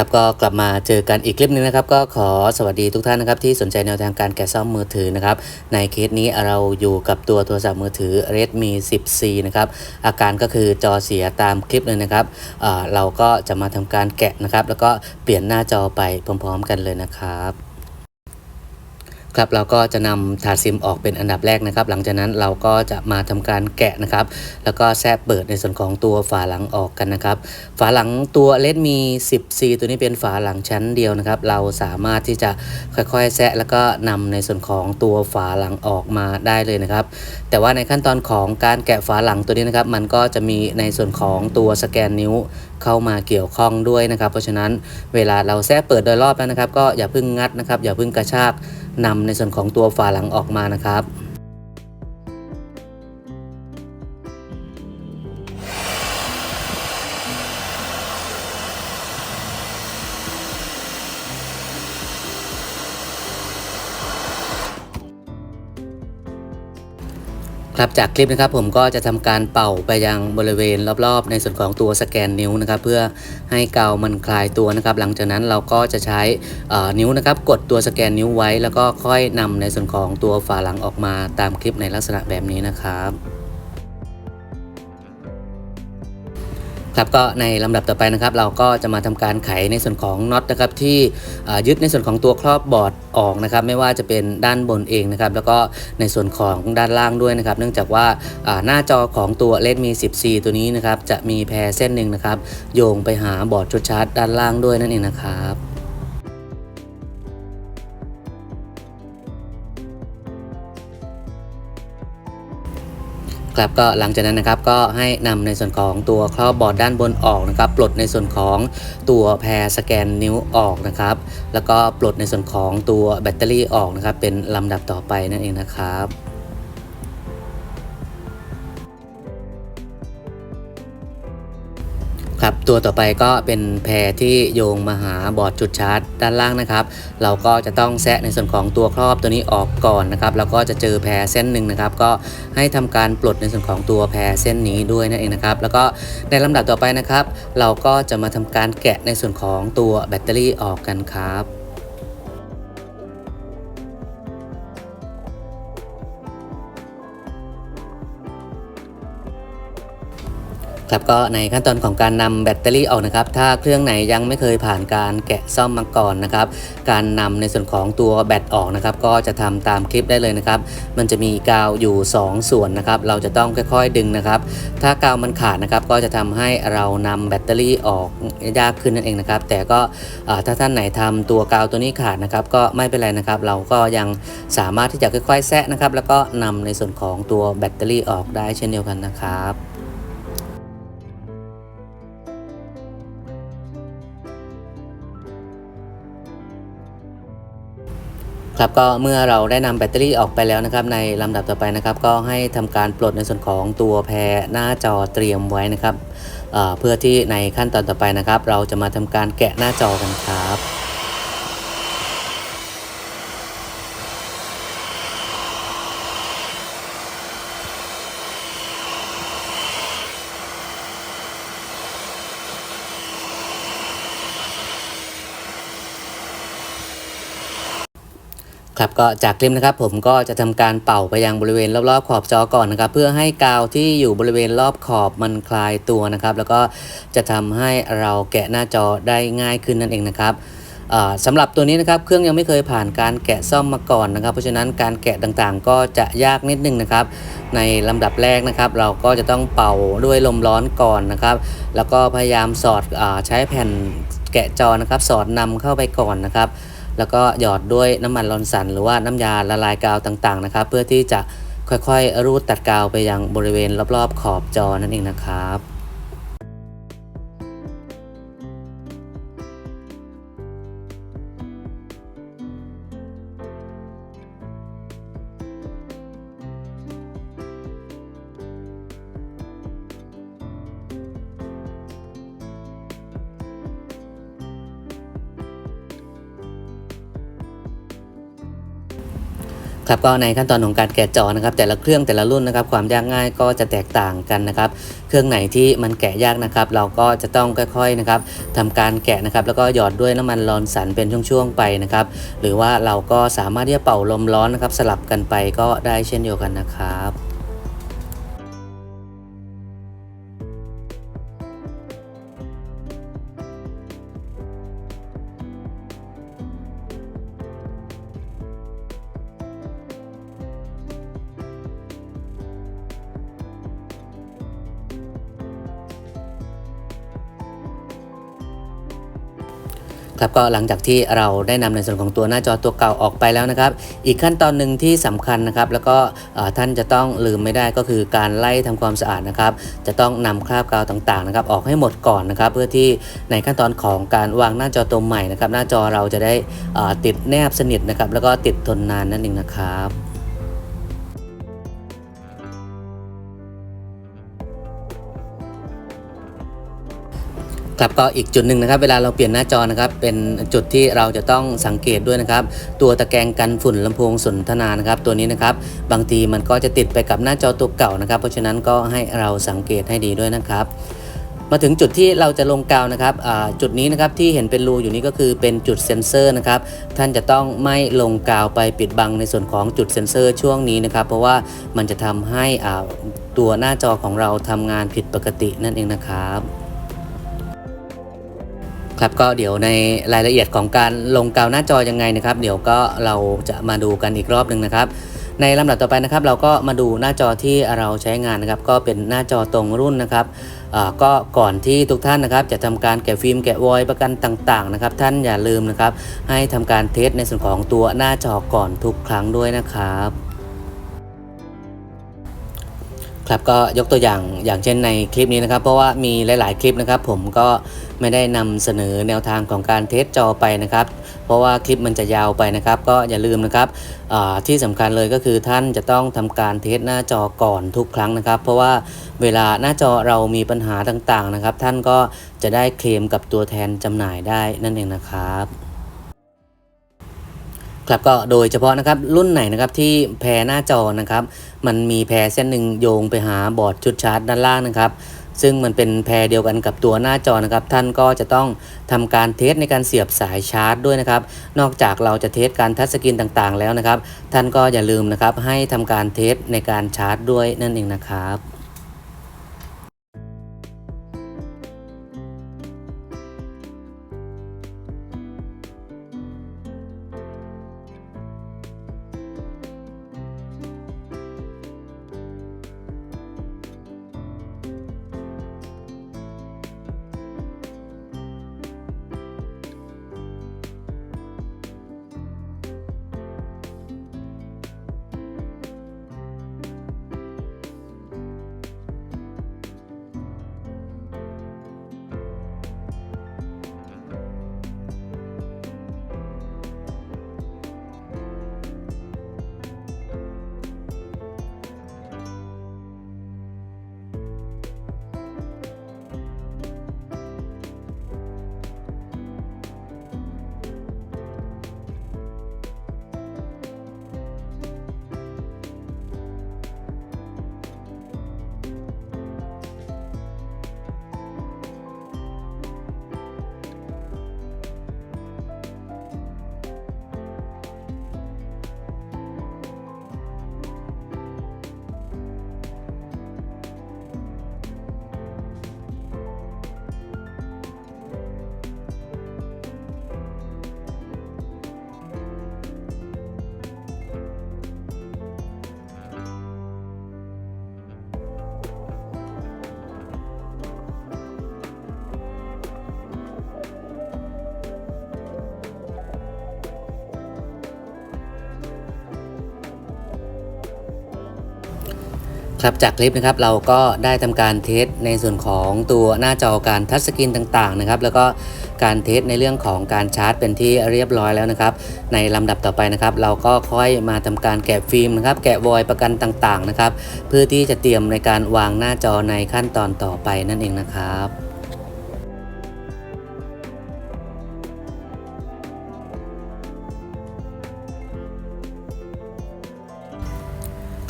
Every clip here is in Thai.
ครับก็กลับมาเจอกันอีกคลิปหนึงนะครับ ก็ขอสวัสดีทุกท่านนะครับที่สนใจแนวทางการแกะซ่อมมือถือนะครับ ในเคสนี้เราอยู่กับตัวโทรศัพท์มือถือ Redmi 10C นะครับอาการก็คือจอเสียตามคลิปเลยนะครับเราก็จะมาทำการแกะนะครับ แล้วก็เปลี่ยนหน้าจอไปพร้อม ๆ กันเลยนะครับ ครับเราก็จะนำถาดซิมออกเป็นอันดับแรกนะครับ หลังจากนั้นเราก็จะมาทำการแกะนะครับ แล้วก็แทรกเปิดในส่วนของตัวฝาหลังออกกันนะครับ ฝาหลังตัวเลดมี 10C ตัวนี้เป็นฝาหลังชั้นเดียวนะครับ เราสามารถที่จะค่อยๆแซะแล้วก็นำในส่วนของตัวฝาหลังออกมาได้เลยนะครับ แต่ว่าในขั้นตอนของการแกะฝาหลังตัวนี้นะครับ มันก็จะมีในส่วนของตัวสแกนนิ้วเข้ามาเกี่ยวข้องด้วยนะครับ เพราะฉะนั้นเวลาเราแซะเปิดโดยรอบแล้วนะครับ ก็อย่าเพิ่งงัดนะครับ อย่าเพิ่งกระชาก นำในส่วนของตัวฝาหลังออกมานะครับ ครับจากคลิปนะครับผมก็จะทำการเป่าไปยังบริเวณรอบๆ ในส่วนของตัวสแกนนิ้วนะครับ เพื่อให้กาวมันคลายตัวนะครับ หลังจากนั้นเราก็จะใช้นิ้วนะครับ กดตัวสแกนนิ้วไว้ แล้วก็ค่อยนำในส่วนของตัวฝาหลังออกมาตามคลิปในลักษณะแบบนี้นะครับ ครับก็ในลำดับต่อไปนะครับ เราก็จะมาทำการไขในส่วนของน็อตนะครับที่ยึดในส่วนของตัวครอบบอร์ดออกนะครับ ไม่ว่าจะเป็นด้านบนเองนะครับ แล้วก็ในส่วนของด้านล่างด้วยนะครับ เนื่องจากว่าหน้าจอของตัว Redmi 14 ตัวนี้นะครับ จะมีแพรเส้นหนึ่งนะครับ โยงไปหาบอร์ดชุดชาร์จด้านล่างด้วยนั่นเองนะครับ ครับก็หลังจากนั้นนะครับก็ให้นำในส่วนของตัวครอบบอร์ดด้านบนออกนะครับปลดในส่วนของตัวแพรสแกนนิ้วออกนะครับ แล้วก็ปลดในส่วนของตัวแบตเตอรี่ออกนะครับ เป็นลำดับต่อไปนั่นเองนะครับ ครับตัวต่อไปก็เป็นแพรที่โยงมาหาบอร์ดจุดชาร์จด้านล่างนะครับ เราก็จะต้องแซะในส่วนของตัวครอบตัวนี้ออกก่อนนะครับแล้วก็จะเจอแพรเส้นหนึ่งนะครับ ก็ให้ทำการปลดในส่วนของตัวแพรเส้นนี้ด้วยนั่นเองนะครับ แล้วก็ในลำดับต่อไปนะครับ เราก็จะมาทำการแกะในส่วนของตัวแบตเตอรี่ออกกันครับ ครับก็ในขั้นตอนของการนำแบตเตอรี่ออกนะครับ ถ้าเครื่องไหนยังไม่เคยผ่านการแกะซ่อมมาก่อนนะครับ การนำในส่วนของตัวแบตออกนะครับ ก็จะทำตามคลิปได้เลยนะครับ มันจะมีกาวอยู่ 2 ส่วนนะครับ เราจะต้องค่อยๆดึงนะครับ ถ้ากาวมันขาดนะครับ ก็จะทำให้เรานำแบตเตอรี่ออกยากขึ้นนั่นเองนะครับ แต่ก็ถ้าท่านไหนทำตัวกาวตัวนี้ขาดนะครับ ก็ไม่เป็นไรนะครับ เราก็ยังสามารถที่จะค่อยๆแซะนะครับ แล้วก็นำในส่วนของตัวแบตเตอรี่ออกได้เช่นเดียวกันนะครับ ครับก็เมื่อเราได้นำแบตเตอรี่ออกไปแล้วนะครับในลำดับต่อไปนะครับ ก็ให้ทำการปลดในส่วนของตัวแพรหน้าจอเตรียมไว้นะครับเเพื่อที่ในขั้นตอนต่อไปนะครับ เราจะมาทำการแกะหน้าจอกันครับ ครับก็จากคลิปนะครับผมก็จะทำการเป่าไปยังบริเวณรอบๆขอบจอก่อนนะครับ เพื่อให้กาวที่อยู่บริเวณรอบขอบมันคลายตัวนะครับ แล้วก็จะทำให้เราแกะหน้าจอได้ง่ายขึ้นนั่นเองนะครับอ่าสำหรับตัวนี้นะครับเครื่องยังไม่เคยผ่านการแกะซ่อมมาก่อนนะครับ เพราะฉะนั้นการแกะต่างๆ ก็จะยากนิดนึงนะครับ ในลำดับแรกนะครับ เราก็จะต้องเป่าด้วยลมร้อนก่อนนะครับ แล้วก็พยายามสอดอใช้แผ่นแกะจอนะครับ สอดนำเข้าไปก่อนนะครับ แล้วก็หยอดด้วยน้ำมันลอนสัน หรือว่าน้ำยาละลายกาวต่างๆนะครับ เพื่อที่จะค่อยๆ รูดตัดกาวไปยังบริเวณรอบๆ ขอบจอนั่นเองนะครับ ครับก็ในขั้นตอนของการแกะจอนะครับ แต่ละเครื่องแต่ละรุ่นนะครับ ความยากง่ายก็จะแตกต่างกันนะครับ เครื่องไหนที่มันแกะยากนะครับ เราก็จะต้องค่อยๆนะครับทำการแกะนะครับ แล้วก็หยอดด้วยน้ำมันร้อนสันเป็นช่วงๆไปนะครับ หรือว่าเราก็สามารถที่จะเป่าลมร้อนนะครับ สลับกันไปก็ได้เช่นเดียวกันนะครับ ครับก็หลังจากที่เราได้นำในส่วนของตัวหน้าจอตัวเก่าออกไปแล้วนะครับ อีกขั้นตอนหนึ่งที่สำคัญนะครับ แล้วก็ท่านจะต้องลืมไม่ได้ก็คือการไล่ทำความสะอาดนะครับ จะต้องนำคราบกาวต่างๆนะครับ ออกให้หมดก่อนนะครับ เพื่อที่ในขั้นตอนของการวางหน้าจอตัวใหม่นะครับ หน้าจอเราจะได้ติดแนบสนิทนะครับ แล้วก็ติดทนนานนั่นเองนะครับ ครับก็อีกจุดหนึ่งนะครับเวลาเราเปลี่ยนหน้าจอนะครับเป็นจุดที่เราจะต้องสังเกตด้วยนะครับ ตัวตะแกรงกันฝุ่นลำโพงสนทนานะครับตัวนี้นะครับบางทีมันก็จะติดไปกับหน้าจอตัวเก่านะครับ เพราะฉะนั้นก็ให้เราสังเกตให้ดีด้วยนะครับ มาถึงจุดที่เราจะลงกาวนะครับจุดนี้นะครับที่เห็นเป็นรูอยู่นี้ก็คือเป็นจุดเซ็นเซอร์นะครับท่านจะต้องไม่ลงกาวไปปิดบังในส่วนของจุดเซ็นเซอร์ช่วงนี้นะครับ เพราะว่ามันจะทำให้ตัวหน้าจอของเราทำงานผิดปกตินั่นเองนะครับ ครับก็เดี๋ยวในรายละเอียดของการลงกาวหน้าจอยังไงนะครับ เดี๋ยวก็เราจะมาดูกันอีกรอบหนึ่งนะครับ ในลำดับต่อไปนะครับ เราก็มาดูหน้าจอที่เราใช้งานนะครับ ก็เป็นหน้าจอตรงรุ่นนะครับอ่าก็ก่อนที่ทุกท่านนะครับ จะทำการแกะฟิล์มแกะวอยล์ประกันต่างๆนะครับ ท่านอย่าลืมนะครับ ให้ทำการเทสในส่วนของตัวหน้าจอก่อนทุกครั้งด้วยนะครับ ครับก็ยกตัวอย่างอย่างเช่นในคลิปนี้นะครับ เพราะว่ามีหลาย ๆ คลิปนะครับ ผมก็ไม่ได้นำเสนอแนวทางของการเทสจอไปนะครับ เพราะว่าคลิปมันจะยาวไปนะครับ ก็อย่าลืมนะครับที่สำคัญเลยก็คือท่านจะต้องทำการเทสหน้าจอก่อนทุกครั้งนะครับ เพราะว่าเวลาหน้าจอเรามีปัญหาต่าง ๆ นะครับ ท่านก็จะได้เคลมกับตัวแทนจำหน่ายได้นั่นเองนะครับ ครับก็โดยเฉพาะนะครับรุ่นไหนนะครับที่แพรหน้าจอนะครับ มันมีแพรเส้นหนึ่งโยงไปหาบอร์ดชุดชาร์จด้านล่างนะครับ ซึ่งมันเป็นแพรเดียวกันกับตัวหน้าจอนะครับ ท่านก็จะต้องทำการเทสในการเสียบสายชาร์จด้วยนะครับ นอกจากเราจะเทสการทัชสกรีนต่างๆ แล้วนะครับ ท่านก็อย่าลืมนะครับให้ทำการเทสในการชาร์จด้วยนั่นเองนะครับ ครับจากคลิปนะครับเราก็ได้ทำการเทสในส่วนของตัวหน้าจอการทัชสกรีนต่างๆนะครับ แล้วก็การเทสในเรื่องของการชาร์จเป็นที่เรียบร้อยแล้วนะครับ ในลำดับต่อไปนะครับ เราก็ค่อยมาทำการแกะฟิล์มนะครับ แกะวอยประกันต่างๆนะครับ เพื่อที่จะเตรียมในการวางหน้าจอในขั้นตอนต่อไปนั่นเองนะครับ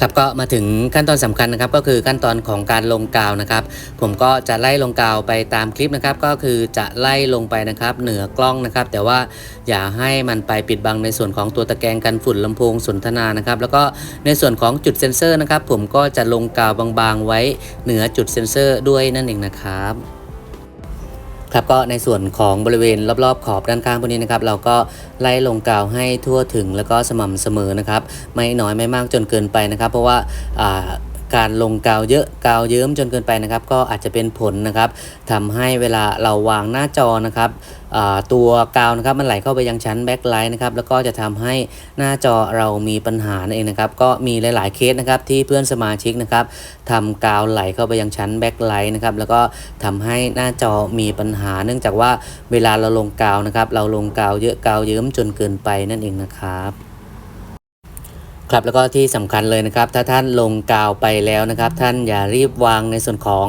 ครับก็มาถึงขั้นตอนสำคัญนะครับก็คือขั้นตอนของการลงกาวนะครับ ผมก็จะไล่ลงกาวไปตามคลิปนะครับ ก็คือจะไล่ลงไปนะครับ เหนือกล้องนะครับ แต่ว่าอย่าให้มันไปปิดบังในส่วนของตัวตะแกรงกันฝุ่นลำโพงสนทนานะครับ แล้วก็ในส่วนของจุดเซ็นเซอร์นะครับ ผมก็จะลงกาวบางๆ ไว้เหนือจุดเซ็นเซอร์ด้วยนั่นเองนะครับ ครับก็ในส่วนของบริเวณรอบๆขอบด้านข้างพวกนี้นะครับ เราก็ไล่ลงกาวให้ทั่วถึงแล้วก็สม่ำเสมอนะครับ ไม่น้อยไม่มากจนเกินไปนะครับ เพราะว่าอ่า การลงกาวเยอะกาวเยิ้มจนเกินไปนะครับ ก็อาจจะเป็นผลนะครับทำให้เวลาเราวางหน้าจอนะครับตัวกาวนะครับมันไหลเข้าไปยังชั้นแบ็คไลท์นะครับแล้วก็จะทำให้หน้าจอเรามีปัญหานั่นเองนะครับก็มีหลายๆเคสนะครับที่เพื่อนสมาชิกนะครับทำกาวไหลเข้าไปยังชั้นแบ็คไลท์นะครับแล้วก็ทำให้หน้าจอมีปัญหา เนื่องจากว่าเวลาเราลงกาวนะครับเราลงกาวเยอะกาวเยิ้มจนเกินไปนั่นเองนะครับ ครับแล้วก็ที่สำคัญเลยนะครับ ถ้าท่านลงกาวไปแล้วนะครับ ท่านอย่ารีบวางในส่วนของ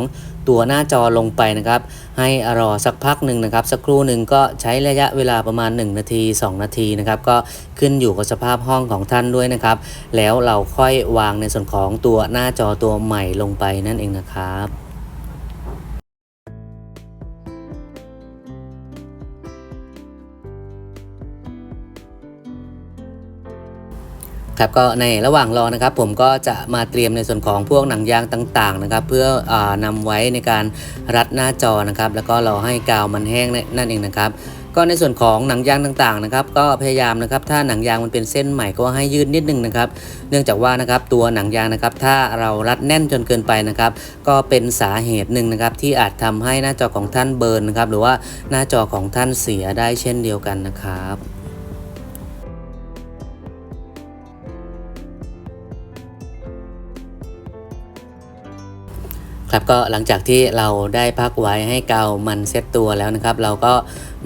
ตัวหน้าจอลงไปนะครับ ให้รอสักพักหนึ่งนะครับ สักครู่หนึ่งก็ใช้ระยะเวลาประมาณ 1 นาที 2 นาทีนะครับก็ขึ้นอยู่กับสภาพห้องของท่านด้วยนะครับ แล้วเราค่อยวางในส่วนของตัวหน้าจอตัวใหม่ลงไปนั่นเองนะครับ ครับก็ในระหว่างรอนะครับผมก็จะมาเตรียมในส่วนของพวกหนังยางต่างๆนะครับ เพื่ออานำไว้ในการรัดหน้าจอนะครับ แล้วก็รอให้กาวมันแห้งนั่นเองนะครับก็ในส่วนของหนังยางต่างๆนะครับ ก็พยายามนะครับ ถ้าหนังยางมันเป็นเส้นใหม่ก็ให้ยืดนิดนึงนะครับ เนื่องจากว่านะครับตัวหนังยางนะครับ ถ้าเรารัดแน่นจนเกินไปนะครับ ก็เป็นสาเหตุหนึ่งนะครับ ที่อาจทำให้หน้าจอของท่านเบิร์นนะครับ หรือว่าหน้าจอของท่านเสียได้เช่นเดียวกันนะครับ ครับก็หลังจากที่เราได้พักไว้ให้กาวมันเซตตัวแล้วนะครับ เราก็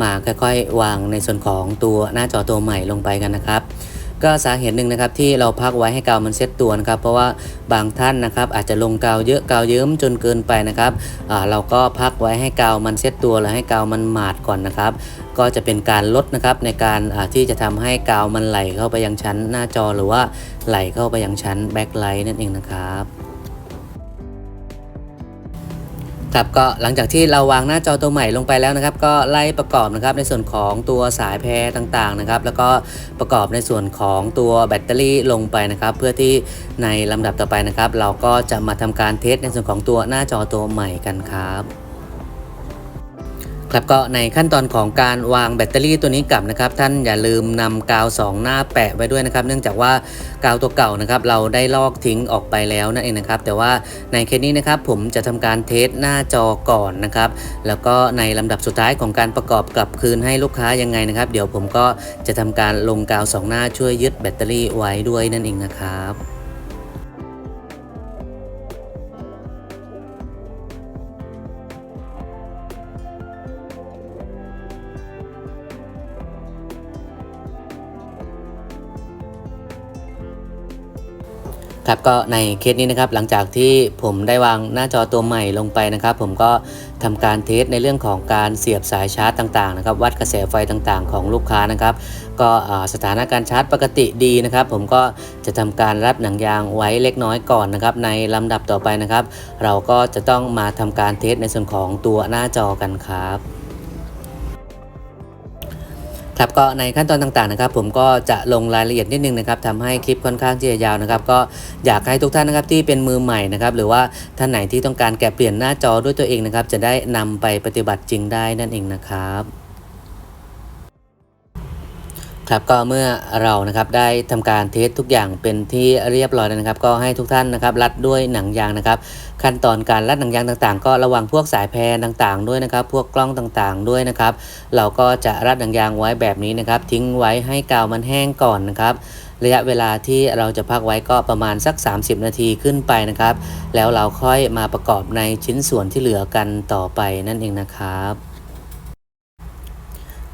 มาค่อยๆ วางในส่วนของตัวหน้าจอตัวใหม่ลงไปกันนะครับ ก็สาเหตุหนึ่งนะครับที่เราพักไว้ให้กาวมันเซตตัวนะครับ เพราะว่าบางท่านนะครับอาจจะลงกาวเยอะกาวเยิ้มจนเกินไปนะครับเราก็พักไว้ให้กาวมันเซตตัวแล้วให้กาวมันหมาดก่อนนะครับ ก็จะเป็นการลดนะครับในการที่จะทำให้กาวมันไหลเข้าไปยังชั้นหน้าจอหรือว่าไหลเข้าไปยังชั้นแบ็คไลท์นั่นเองนะครับ ครับก็หลังจากที่เราวางหน้าจอตัวใหม่ลงไปแล้วนะครับ ก็ไล่ประกอบนะครับในส่วนของตัวสายแพรต่างๆนะครับ แล้วก็ประกอบในส่วนของตัวแบตเตอรี่ลงไปนะครับ เพื่อที่ในลำดับต่อไปนะครับ เราก็จะมาทำการเทสในส่วนของตัวหน้าจอตัวใหม่กันครับ ครับก็ในขั้นตอนของการวางแบตเตอรี่ตัวนี้กลับนะครับ ท่านอย่าลืมนำกาว 2 หน้าแปะไว้ด้วยนะครับ เนื่องจากว่ากาวตัวเก่านะครับ เราได้ลอกทิ้งออกไปแล้วนั่นเองนะครับ แต่ว่าในเคสนี้นะครับผมจะทำการเทสหน้าจอก่อนนะครับ แล้วก็ในลำดับสุดท้ายของการประกอบกลับคืนให้ลูกค้ายังไงนะครับ เดี๋ยวผมก็จะทำการลงกาว 2 หน้าช่วยยึดแบตเตอรี่ไว้ด้วยนั่นเองนะครับ ครับก็ในเคสนี้นะครับหลังจากที่ผมได้วางหน้าจอตัวใหม่ลงไปนะครับ ผมก็ทำการเทสในเรื่องของการเสียบสายชาร์จต่างๆนะครับวัดกระแสไฟต่างๆ ของลูกค้านะครับ ก็สถานการณ์ชาร์จปกติดีนะครับ ผมก็จะทำการรับหนังยางไว้เล็กน้อยก่อนนะครับ ในลำดับต่อไปนะครับ เราก็จะต้องมาทำการเทสในส่วนของตัวหน้าจอกันครับ ครับก็ในขั้นตอนต่างๆนะครับ ผมก็จะลงรายละเอียดนิดนึงนะครับทำให้คลิปค่อนข้างที่จะยาวนะครับ ก็อยากให้ทุกท่านนะครับที่เป็นมือใหม่นะครับหรือว่าท่านไหนที่ต้องการแกะเปลี่ยนหน้าจอด้วยตัวเองนะครับ จะได้นำไปปฏิบัติจริงได้นั่นเองนะครับ ครับก็เมื่อเรานะครับได้ทำการเทสทุกอย่างเป็นที่เรียบร้อยแล้วนะครับ ก็ให้ทุกท่านนะครับรัดด้วยหนังยางนะครับ ขั้นตอนการรัดหนังยางต่างๆ ก็ระวังพวกสายแพรต่างๆ ด้วยนะครับ พวกกล้องต่างๆด้วยนะครับ เราก็จะรัดหนังยางไว้แบบนี้นะครับ ทิ้งไว้ให้กาวมันแห้งก่อนนะครับระยะเวลาที่เราจะพักไว้ก็ประมาณสัก 30 นาทีขึ้นไปนะครับ แล้วเราค่อยมาประกอบในชิ้นส่วนที่เหลือกันต่อไปนั่นเองนะครับ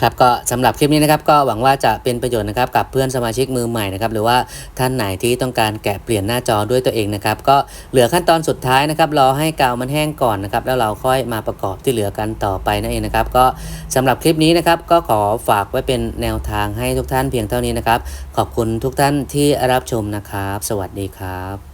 ครับก็สำหรับคลิปนี้นะครับก็หวังว่าจะเป็นประโยชน์นะครับกับเพื่อนสมาชิกมือใหม่นะครับหรือว่าท่านไหนที่ต้องการแกะเปลี่ยนหน้าจอด้วยตัวเองนะครับก็เหลือขั้นตอนสุดท้ายนะครับรอให้กาวมันแห้งก่อนนะครับแล้วเราค่อยมาประกอบที่เหลือกันต่อไปนั่นเองนะครับก็สำหรับคลิปนี้นะครับก็ขอฝากไว้เป็นแนวทางให้ทุกท่านเพียงเท่านี้นะครับขอบคุณทุกท่านที่รับชมนะครับ สวัสดีครับ